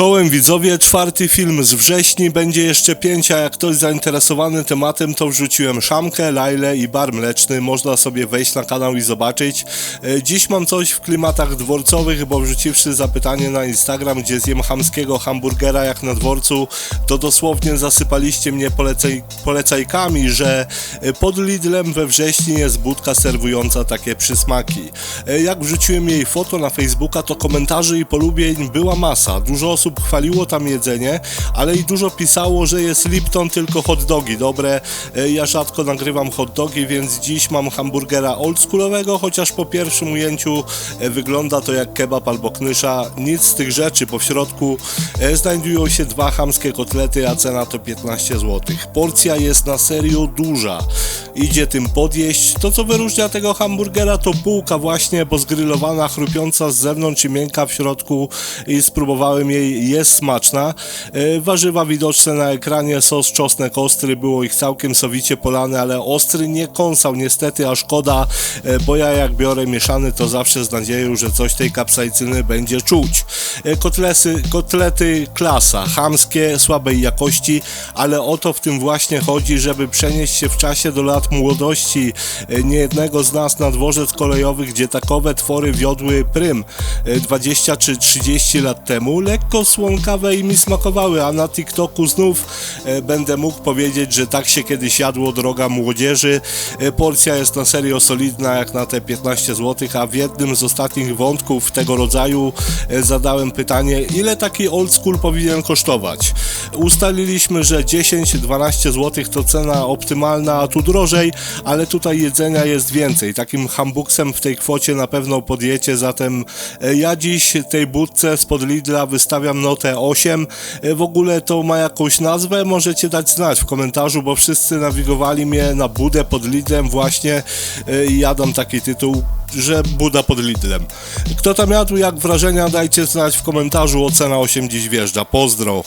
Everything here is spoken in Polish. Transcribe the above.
Czołem widzowie, czwarty film z wrześni, będzie jeszcze pięć, a jak ktoś zainteresowany tematem, to wrzuciłem szamkę, lajle i bar mleczny, można sobie wejść na kanał i zobaczyć. E, Dziś mam coś w klimatach dworcowych, bo wrzuciwszy zapytanie na Instagram, gdzie zjem chamskiego hamburgera jak na dworcu, to dosłownie zasypaliście mnie polecaj, polecajkami, że e, pod Lidlem we wrześniu jest budka serwująca takie przysmaki. E, Jak wrzuciłem jej foto na Facebooka, to komentarzy i polubień była masa. Dużo osób chwaliło tam jedzenie, ale i dużo pisało, że jest Lipton tylko hot dogi dobre. E, Ja rzadko nagrywam hot dogi, więc dziś mam hamburgera oldschoolowego, chociaż po pierwszym ujęciu e, wygląda to jak kebab albo knysza. Nic z tych rzeczy, w środku e, znajdują się dwa chamskie kotlety, a cena to 15 zł. Porcja jest na serio duża. Idzie tym podjeść. To co wyróżnia tego hamburgera to bułka właśnie, bo zgrillowana, chrupiąca z zewnątrz i miękka w środku i spróbowałem jej, jest smaczna. E, Warzywa widoczne na ekranie, sos czosnek ostry, było ich całkiem sowicie polane, ale ostry nie kąsał niestety, a szkoda, e, bo ja jak biorę mieszany to zawsze z nadzieją, że coś tej kapsaicyny będzie czuć. E, Kotlesy, kotlety klasa, chamskie, słabej jakości, ale o to w tym właśnie chodzi, żeby przenieść się w czasie do lat młodości e, niejednego z nas na dworzec kolejowy, gdzie takowe twory wiodły prym e, 20 czy 30 lat temu, lekko słonkawe i mi smakowały, a na TikToku znów e, będę mógł powiedzieć, że tak się kiedyś jadło droga młodzieży. E, Porcja jest na serio solidna jak na te 15 zł, a w jednym z ostatnich wątków tego rodzaju e, zadałem pytanie, ile taki old school powinien kosztować. Ustaliliśmy, że 10-12 zł to cena optymalna, a tu drożej, ale tutaj jedzenia jest więcej. Takim hambuksem w tej kwocie na pewno podjecie, zatem e, ja dziś tej budce spod Lidla wystawiam notę 8. E, W ogóle to ma jakąś nazwę, możecie dać znać w komentarzu, bo wszyscy nawigowali mnie na budę pod Lidlem właśnie e, i ja dam taki tytuł, że Buda pod Lidlem. Kto tam jadł, jak wrażenia, dajcie znać w komentarzu, ocena 8 dziś wjeżdża. Pozdro!